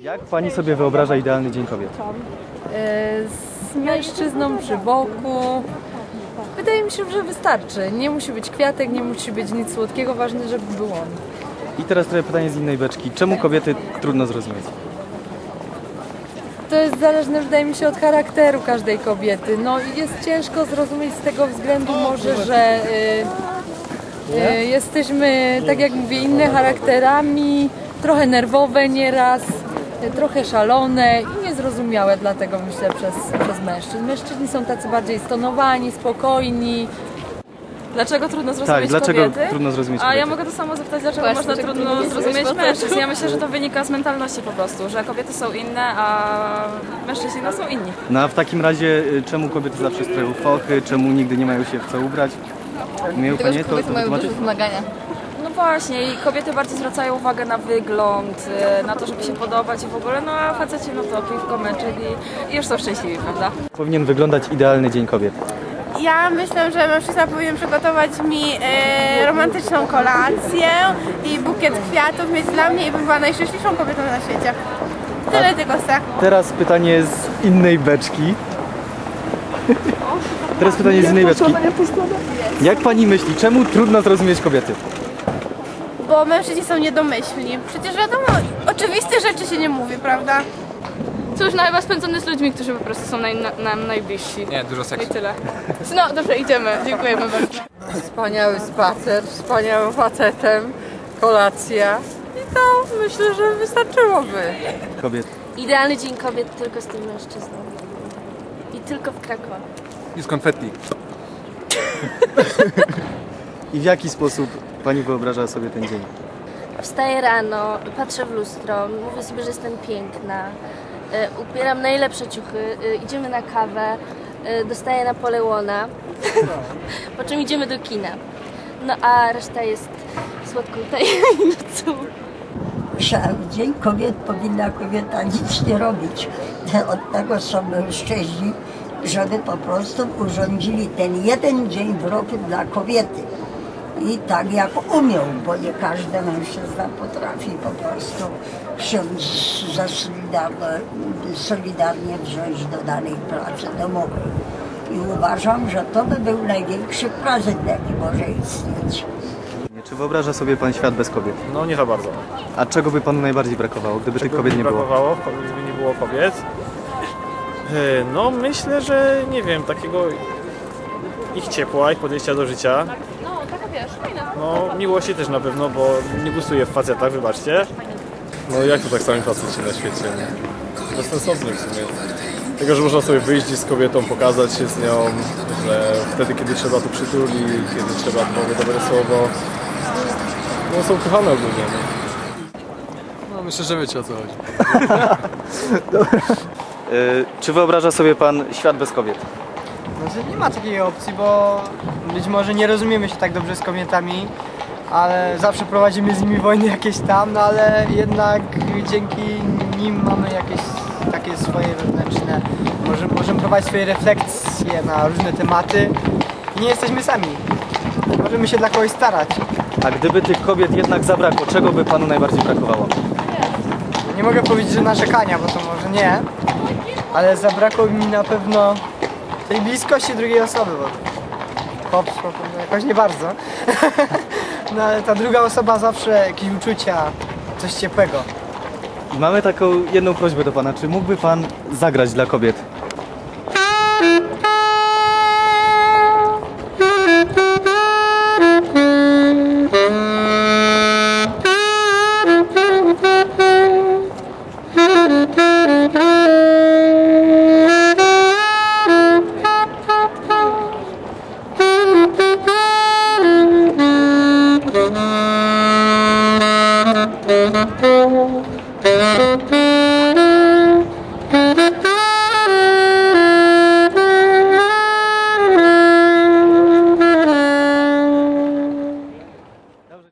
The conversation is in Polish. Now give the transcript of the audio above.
Jak pani sobie wyobraża idealny dzień kobiet? E, z mężczyzną przy boku. Wydaje mi się, że wystarczy. Nie musi być kwiatek, nie musi być nic słodkiego, ważne, żeby był on. I teraz trochę pytanie z innej beczki. Czemu kobiety trudno zrozumieć? To jest zależne, wydaje mi się, od charakteru każdej kobiety. No i jest ciężko zrozumieć z tego względu może, że y, y, jesteśmy, tak jak mówię, inne charakterami, trochę nerwowe nieraz, trochę szalone i niezrozumiałe dlatego myślę przez, przez mężczyzn. Mężczyźni są tacy bardziej stonowani, spokojni, Dlaczego trudno zrozumieć Tak, dlaczego kobiety? trudno zrozumieć A ja kobiety? mogę to samo zapytać, dlaczego Właśnie, można tak trudno zrozumieć mężczyzn. Ja myślę, że to wynika z mentalności po prostu, że kobiety są inne, a mężczyźni no, są inni. No a w takim razie y, czemu kobiety zawsze stroją fochy? Czemu nigdy nie mają się w co ubrać? Umieją panie to, to wytłumaczyć? wymagania. Właśnie i kobiety bardziej zwracają uwagę na wygląd, y, na to, żeby się podobać i w ogóle, no a faceci no to piwko, meczek i, i już są szczęśliwi, prawda? Powinien wyglądać idealny dzień kobiet. Ja myślę, że mężczyzna powinien przygotować mi e, romantyczną kolację i bukiet kwiatów mieć dla mnie i bym była najszczęśliwszą kobietą na świecie. Tyle tylko chcę. Teraz pytanie z innej beczki. Teraz pytanie z innej beczki. Jak pani myśli, czemu trudno zrozumieć kobiety? Bo mężczyźni są niedomyślni. Przecież wiadomo, oczywiste rzeczy się nie mówi, prawda? Cóż, no chyba spędzony z ludźmi, którzy po prostu są naj, na, nam najbliżsi. Nie, dużo I seksu. tyle. No dobrze, idziemy. Dziękujemy bardzo. Wspaniały spacer, wspaniałym facetem, kolacja i to myślę, że wystarczyłoby. Kobiet. Idealny dzień kobiet tylko z tym mężczyzną. I tylko w Krakowie. I z konfetti. I w jaki sposób pani wyobraża sobie ten dzień? Wstaję rano, patrzę w lustro, mówię sobie, że jestem piękna. E, Ubieram najlepsze ciuchy, e, idziemy na kawę, e, dostaję Napoleona, po czym idziemy do kina. No a reszta jest słodką tajemnicą. Dzień Kobiet powinna kobieta nic nie robić. Od tego są mężczyźni, żeby po prostu urządzili ten jeden dzień w roku dla kobiety. I tak jak umią, bo nie każdy mężczyzna potrafi po prostu się za solidarne, solidarnie wziąć do danej pracy domowej. I uważam, że to by był największy prezent, jaki może istnieć. Czy wyobraża sobie pan świat bez kobiet? No nie za bardzo. A czego by panu najbardziej brakowało, gdyby tych Czego kobiet mi nie było? brakowało, gdyby nie było kobiet? E, No myślę, że nie wiem, takiego ich ciepła, ich podejścia do życia. No, wiesz, fajna. No miłości też na pewno, bo nie gustuję w facetach, wybaczcie. No jak to tak sami faceci na świecie? nie? Bezsensownie w sumie. Tego, że można sobie wyjść z kobietą, pokazać się z nią, że wtedy, kiedy trzeba to przytuli, kiedy trzeba powie dobre słowo. No są kochane ogólnie. Nie? No myślę, że wiecie o co chodzi. Y, czy wyobraża sobie pan świat bez kobiet? Znaczy nie ma takiej opcji, bo być może nie rozumiemy się tak dobrze z kobietami, ale zawsze prowadzimy z nimi wojny jakieś tam, no ale jednak dzięki nim mamy jakieś takie swoje wewnętrzne, możemy, możemy prowadzić swoje refleksje na różne tematy i nie jesteśmy sami. Możemy się dla kogoś starać. A gdyby tych kobiet jednak zabrakło, czego by panu najbardziej brakowało? Nie mogę powiedzieć, że narzekania, bo to może nie, ale zabrakło mi na pewno tej bliskości drugiej osoby, bo hop, hop, no jakoś nie bardzo. No ale ta druga osoba zawsze jakieś uczucia, coś ciepłego. Mamy taką jedną prośbę do pana. Czy mógłby pan zagrać dla kobiet?